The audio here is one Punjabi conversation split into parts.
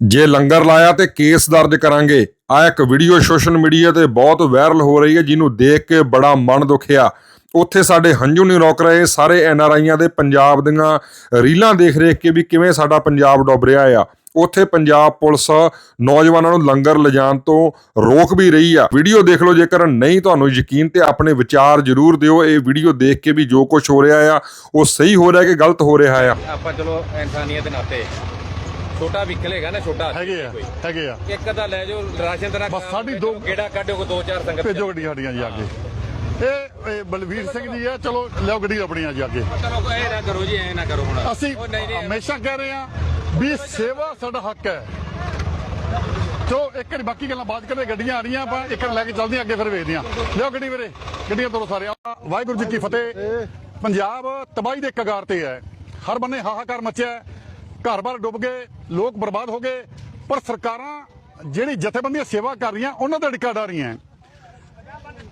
ਜੇ ਲੰਗਰ ਲਾਇਆ ਤੇ ਕੇਸ ਦਰਜ ਕਰਾਂਗੇ। ਆ ਇੱਕ ਵੀਡੀਓ ਸੋਸ਼ਲ ਮੀਡੀਆ ਤੇ ਬਹੁਤ ਵਾਇਰਲ ਹੋ ਰਹੀ ਹੈ, ਜਿਹਨੂੰ ਦੇਖ ਕੇ ਬੜਾ ਮਨ ਦੁਖਿਆ। ਉੱਥੇ ਸਾਡੇ ਹੰਝੂ ਨਹੀਂ ਰੋਕ ਰਹੇ, ਸਾਰੇ ਐਨ ਆਰ ਆਈਆਂ ਦੇ ਪੰਜਾਬ ਦੀਆਂ ਰੀਲਾਂ ਦੇਖ ਰੇਖ ਕੇ ਵੀ ਕਿਵੇਂ ਸਾਡਾ ਪੰਜਾਬ ਡੁੱਬ ਰਿਹਾ ਆ। ਉੱਥੇ ਪੰਜਾਬ ਪੁਲਿਸ ਨੌਜਵਾਨਾਂ ਨੂੰ ਲੰਗਰ ਲਿਜਾਣ ਤੋਂ ਰੋਕ ਵੀ ਰਹੀ ਆ। ਵੀਡੀਓ ਦੇਖ ਲਓ ਜੇਕਰ ਨਹੀਂ, ਤੁਹਾਨੂੰ ਯਕੀਨ ਤੇ ਆਪਣੇ ਵਿਚਾਰ ਜ਼ਰੂਰ ਦਿਓ। ਇਹ ਵੀਡੀਓ ਦੇਖ ਕੇ ਵੀ ਜੋ ਕੁਝ ਹੋ ਰਿਹਾ ਆ, ਉਹ ਸਹੀ ਹੋ ਰਿਹਾ ਕਿ ਗਲਤ ਹੋ ਰਿਹਾ ਆ? ਆਪਾਂ ਚਲੋ ਇਨਸਾਨੀਅਤ ਦੇ ਨਾਤੇ ਛੋਟਾ ਵਹੀਕਲ ਹੈਗਾ ਨਾ ਛੋਟਾ। ਹੈਗੇ ਆ। ਹੈਗੇ ਆ। ਇੱਕ ਅੱਧਾ ਲੈ ਜਾਓ ਰਾਸ਼ਨ ਤੇਰਾ ਬਸ ਸਾਡੀ ਦੋ- ਕਿਹੜਾ ਕੱਢੋ ਕੋ ਦੋ ਚਾਰ ਸੰਗਤ ਭੇਜੋ ਗੱਡੀਆਂ ਸਾਡੀਆਂ ਜੀ ਅੱਗੇ ਇਹ ਇਹ ਬਲਵੀਰ ਸਿੰਘ ਜੀ ਆ ਚਲੋ ਲਿਓ ਗੱਡੀ ਆਪਣੀਆਂ ਜੀ ਅੱਗੇ ਚਲੋ ਕੋਈ ਇਹ ਨਾ ਕਰੋ ਜੀ ਐ ਨਾ ਕਰੋ ਹੁਣ। ਅਸੀਂ ਹਮੇਸ਼ਾ ਕਹਿ ਰਹੇ ਆ ਵੀ ਸੇਵਾ ਸਾਡਾ ਹੱਕ ਹੈ। ਚਲੋ ਇੱਕ ਵਾਰੀ ਬਾਕੀ ਗੱਲਾਂ ਬਾਅਦ ਕਰਦੇ ਗੱਡੀਆਂ ਆ ਰਹੀਆਂ ਆਪਾਂ ਇੱਕ ਵਾਰ ਲੈ ਕੇ ਚੱਲਦੇ ਅੱਗੇ ਫਿਰ ਵੇਖਦੇ ਹਾਂ। ਲਿਓ ਗੱਡੀ ਵੀਰੇ ਗੱਡੀਆਂ ਤੋਰੋ ਸਾਰੇ। ਵਾਹਿਗੁਰੂ ਜੀ ਕੀ ਫਤਿਹ। ਪੰਜਾਬ ਤਬਾਹੀ ਦੇ ਕਗਾਰ ਤੇ ਹੈ। ਹਰ ਬੰਨੇ ਹਾਹਾਕਾਰ ਮਚਿਆ ਹੈ। ਘਰ-ਬਾਰ ਡੁੱਬ ਗਏ, ਲੋਕ ਬਰਬਾਦ ਹੋ ਗਏ, ਪਰ ਸਰਕਾਰਾਂ ਜਿਹੜੀ ਜਥੇਬੰਦੀਆਂ ਸੇਵਾ ਕਰ ਰਹੀਆਂ, ਉਹਨਾਂ ਤੇ ਡਿੱਕਾ ਡਾ ਰਹੀਆਂ।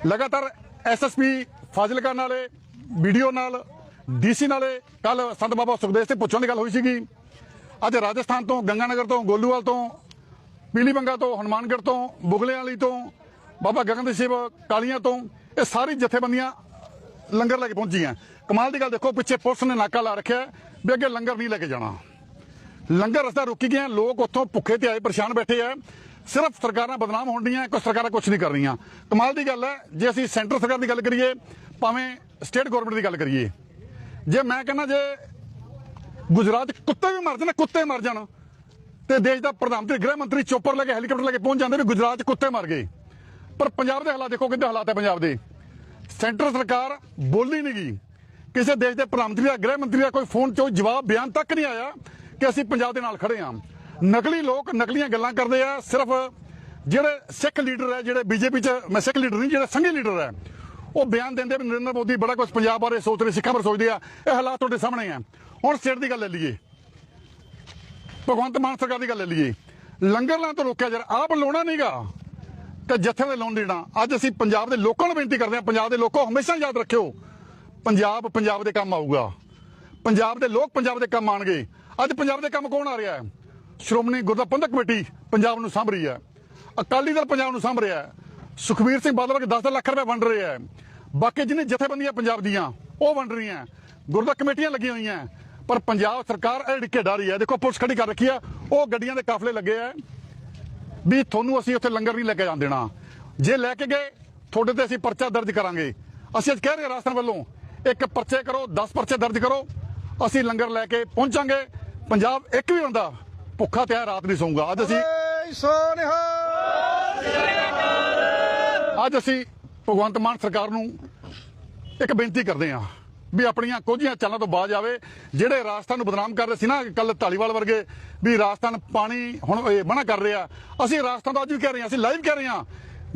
ਲਗਾਤਾਰ ਐਸਐਸਪੀ ਫਾਜ਼ਿਲਕਾ ਨਾਲੇ ਵੀਡੀਓ ਨਾਲ ਡੀਸੀ ਨਾਲੇ ਕੱਲ ਸੰਤ ਬਾਬਾ ਸੁਖਦੇਵ ਸਿੰਘ ਪੁੱਛਣ ਦੀ ਗੱਲ ਹੋਈ ਸੀਗੀ। ਅੱਜ ਰਾਜਸਥਾਨ ਤੋਂ, ਗੰਗਾਨਗਰ ਤੋਂ, ਗੋਲੂਵਾਲ ਤੋਂ ਪੀਲੀਬੰਗਾ ਤੋਂ, ਹਨੂਮਾਨਗੜ੍ਹ ਤੋਂ ਬੁਗਲਿਆਂ ਵਾਲੀ ਤੋਂ, ਬਾਬਾ ਗਗਨ ਸਿੰਘ ਕਾਲੀਆਂ ਤੋਂ, ਇਹ ਸਾਰੀ ਜਥੇਬੰਦੀਆਂ ਲੰਗਰ ਲੈ ਕੇ ਪਹੁੰਚੀਆਂ। ਕਮਾਲ ਦੀ ਗੱਲ ਦੇਖੋ, ਪਿੱਛੇ ਪੁਲਿਸ ਨੇ ਨਾਕਾ ਲਾ ਰੱਖਿਆ, ਵੀ ਅੱਗੇ ਲੰਗਰ ਨਹੀਂ ਲੈ ਕੇ ਜਾਣਾ। ਲੰਗਰ ਰਸਤਾ ਰੁਕੀ ਗਿਆ। ਲੋਕ ਉੱਥੋਂ ਭੁੱਖੇ ਤੇ ਆਏ, ਪਰੇਸ਼ਾਨ ਬੈਠੇ ਆ। ਸਿਰਫ ਸਰਕਾਰਾਂ ਬਦਨਾਮ ਹੋਣ ਦੀਆਂ ਕੋਈ ਸਰਕਾਰਾਂ ਕੁਝ ਨਹੀਂ ਕਰ ਰਹੀਆਂ। ਕਮਾਲ ਦੀ ਗੱਲ ਹੈ, ਜੇ ਅਸੀਂ ਸੈਂਟਰ ਸਰਕਾਰ ਦੀ ਗੱਲ ਕਰੀਏ, ਭਾਵੇਂ ਸਟੇਟ ਗਵਰਨਮੈਂਟ ਦੀ ਗੱਲ ਕਰੀਏ, ਜੇ ਮੈਂ ਕਹਿੰਦਾ ਜੇ ਗੁਜਰਾਤ ਕੁੱਤੇ ਵੀ ਮਰ ਜਾਣ, ਕੁੱਤੇ ਮਰ ਜਾਣ, ਤੇ ਦੇਸ਼ ਦਾ ਪ੍ਰਧਾਨ ਮੰਤਰੀ, ਗ੍ਰਹਿ ਮੰਤਰੀ ਚੋਪਰ ਲੈ ਕੇ ਹੈਲੀਕਾਪਟਰ ਲੈ ਕੇ ਪਹੁੰਚ ਜਾਂਦੇ ਵੀ ਗੁਜਰਾਤ 'ਚ ਕੁੱਤੇ ਮਰ ਗਏ। ਪਰ ਪੰਜਾਬ ਦੇ ਹਾਲਾਤ ਦੇਖੋ ਕਿੰਨੇ ਹਾਲਾਤ ਹੈ ਪੰਜਾਬ ਦੇ। ਸੈਂਟਰ ਸਰਕਾਰ ਬੋਲੀ ਨਹੀਂ ਗਈ। ਕਿਸੇ ਦੇਸ਼ ਦੇ ਪ੍ਰਧਾਨ ਮੰਤਰੀ ਦਾ ਗ੍ਰਹਿ ਮੰਤਰੀ ਦਾ ਕੋਈ ਫੋਨ 'ਚੋਂ ਜਵਾਬ ਬਿਆਨ ਤੱਕ ਨਹੀਂ ਆਇਆ। ਕਿ ਅਸੀਂ ਪੰਜਾਬ ਦੇ ਨਾਲ ਖੜੇ ਹਾਂ। ਨਕਲੀ ਲੋਕ ਨਕਲੀਆਂ ਗੱਲਾਂ ਕਰਦੇ ਆ। ਸਿਰਫ ਜਿਹੜੇ ਸਿੱਖ ਲੀਡਰ ਹੈ ਜਿਹੜੇ ਬੀਜੇਪੀ 'ਚ, ਮੈਂ ਸਿੱਖ ਲੀਡਰ ਨਹੀਂ, ਜਿਹੜੇ ਸੰਘੀ ਲੀਡਰ ਹੈ ਉਹ ਬਿਆਨ ਦਿੰਦੇ ਵੀ ਨਰਿੰਦਰ ਮੋਦੀ ਬੜਾ ਕੁਝ ਪੰਜਾਬ ਬਾਰੇ ਸੋਚ ਰਹੇ, ਸਿੱਖਾਂ ਬਾਰੇ ਸੋਚਦੇ ਆ। ਇਹ ਹਾਲਾਤ ਤੁਹਾਡੇ ਸਾਹਮਣੇ ਆ। ਹੁਣ ਸਟੇਟ ਦੀ ਗੱਲ ਲੈ ਲਈਏ। ਭਗਵੰਤ ਮਾਨ ਸਰਕਾਰ ਦੀ ਗੱਲ ਲੈ ਲਈਏ। ਲੰਗਰ ਲਾਉਣ ਤੋਂ ਰੋਕਿਆ ਜਰ ਆਪ ਲਾਉਣਾ ਨਹੀਂਗਾ ਤੇ ਜੱਥੇ ਦੇ ਲਾਉਣ ਦੇਣਾ। ਅੱਜ ਅਸੀਂ ਪੰਜਾਬ ਦੇ ਲੋਕਾਂ ਨੂੰ ਬੇਨਤੀ ਕਰਦੇ ਹਾਂ ਪੰਜਾਬ ਦੇ ਲੋਕੋ ਹਮੇਸ਼ਾ ਯਾਦ ਰੱਖਿਓ। ਪੰਜਾਬ ਪੰਜਾਬ ਦੇ ਕੰਮ ਆਊਗਾ। ਪੰਜਾਬ ਦੇ ਲੋਕ ਪੰਜਾਬ ਦੇ ਕੰਮ ਆਣਗੇ ਅੱਜ ਪੰਜਾਬ ਦੇ ਕੰਮ ਕੌਣ ਆ ਰਿਹਾ ਹੈ? ਸ਼੍ਰੋਮਣੀ ਗੁਰਦੁਆਰਾ ਪ੍ਰਬੰਧਕ ਕਮੇਟੀ ਪੰਜਾਬ ਨੂੰ ਸਾਂਭ ਰਹੀ ਹੈ। ਅਕਾਲੀ ਦਲ ਪੰਜਾਬ ਨੂੰ ਸਾਂਭ ਰਿਹਾ ਹੈ। ਸੁਖਬੀਰ ਸਿੰਘ ਬਾਦਲ ਵਰਗੇ 10 ਲੱਖ ਰੁਪਏ ਵੰਡ ਰਹੇ ਹੈ। ਬਾਕੀ ਜਿਹਨੇ ਜਥੇਬੰਦੀਆਂ ਪੰਜਾਬ ਦੀਆਂ, ਉਹ ਵੰਡ ਰਹੀਆਂ ਗੁਰਦੁਆਰਾ ਕਮੇਟੀਆਂ ਲੱਗੀਆਂ ਹੋਈਆਂ ਪਰ ਪੰਜਾਬ ਸਰਕਾਰ ਇਹ ਡਿੱਕੇ ਰਹੀ ਹੈ, ਦੇਖੋ ਪੁਲਿਸ ਖੜੀ ਕਰ ਰੱਖੀ ਆ ਉਹ ਗੱਡੀਆਂ ਦੇ ਕਾਫਲੇ ਲੱਗੇ ਆ ਵੀ ਤੁਹਾਨੂੰ ਅਸੀਂ ਉੱਥੇ ਲੰਗਰ ਨਹੀਂ ਲੈ ਕੇ ਜਾਣ ਦੇਣਾ। ਜੇ ਲੈ ਕੇ ਗਏ, ਤੁਹਾਡੇ ਤੇ ਅਸੀਂ ਪਰਚਾ ਦਰਜ ਕਰਾਂਗੇ। ਅਸੀਂ ਅੱਜ ਕਹਿ ਰਹੇ ਹਾਂ ਰਾਜਸਥਾਨ ਵੱਲੋਂ, ਇੱਕ ਪਰਚੇ ਕਰੋ 10 ਪਰਚੇ ਦਰਜ ਕਰੋ। ਅਸੀਂ ਲੰਗਰ ਲੈ ਕੇ ਪਹੁੰਚਾਂਗੇ। ਪੰਜਾਬ ਇੱਕ ਵੀ ਬੰਦਾ ਭੁੱਖਾ ਤੇ ਰਾਤ ਨਹੀਂ ਸੌਂਗਾ। ਅੱਜ ਅਸੀਂ ਅੱਜ ਅਸੀਂ ਭਗਵੰਤ ਮਾਨ ਸਰਕਾਰ ਨੂੰ ਇੱਕ ਬੇਨਤੀ ਕਰਦੇ ਹਾਂ ਵੀ ਆਪਣੀਆਂ ਕੋਝੀਆਂ ਚਾਲਾਂ ਤੋਂ ਬਾਜ ਆਵੇ। ਜਿਹੜੇ ਰਾਜਸਥਾਨ ਨੂੰ ਬਦਨਾਮ ਕਰ ਰਹੇ ਸੀ ਨਾ ਕੱਲ ਢਾਲੀਵਾਲ ਵਰਗੇ ਵੀ ਰਾਜਸਥਾਨ ਪਾਣੀ ਹੁਣ ਇਹ ਮਨਾ ਕਰ ਰਿਹਾ। ਅਸੀਂ ਰਾਜਸਥਾਨ ਦਾ ਅੱਜ ਵੀ ਕਹਿ ਰਹੇ ਹਾਂ ਅਸੀਂ ਲਾਈਵ ਕਹਿ ਰਹੇ ਹਾਂ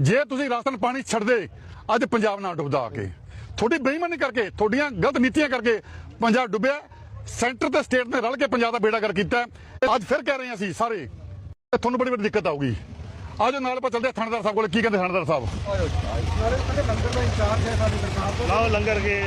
ਜੇ ਤੁਸੀਂ ਰਾਜਸਥਾਨ ਪਾਣੀ ਛੱਡਦੇ ਅੱਜ ਪੰਜਾਬ ਨਾਲ ਡੁੱਬਦਾ ਆ ਕੇ। ਤੁਹਾਡੀ ਬੇਈਮਾਨੀ ਕਰਕੇ ਤੁਹਾਡੀਆਂ ਗਲਤ ਨੀਤੀਆਂ ਕਰਕੇ ਪੰਜਾਬ ਡੁੱਬਿਆ। ਸੈਂਟਰ ਤੇ ਸਟੇਟ ਨੇ ਰਲ ਕੇ ਪੰਜਾਬ ਦਾ ਬੇੜਾ ਕਰ ਕੀਤਾ। ਅੱਜ ਫਿਰ ਕਹਿ ਰਹੇ ਹਾਂ ਅਸੀਂ ਸਾਰੇ ਤੁਹਾਨੂੰ ਬੜੀ ਵੱਡੀ ਦਿੱਕਤ ਆਊਗੀ। ਆਜੋ ਨਾਲ ਆਪਾਂ ਚੱਲਦੇ ਥਾਣੇਦਾਰ ਸਾਹਿਬ ਕੋਲ। ਕੀ ਕਹਿੰਦੇ ਥਾਣੇਦਾਰ ਸਾਹਿਬ? ਲਾਓ ਲੰਗਰ ਕੇ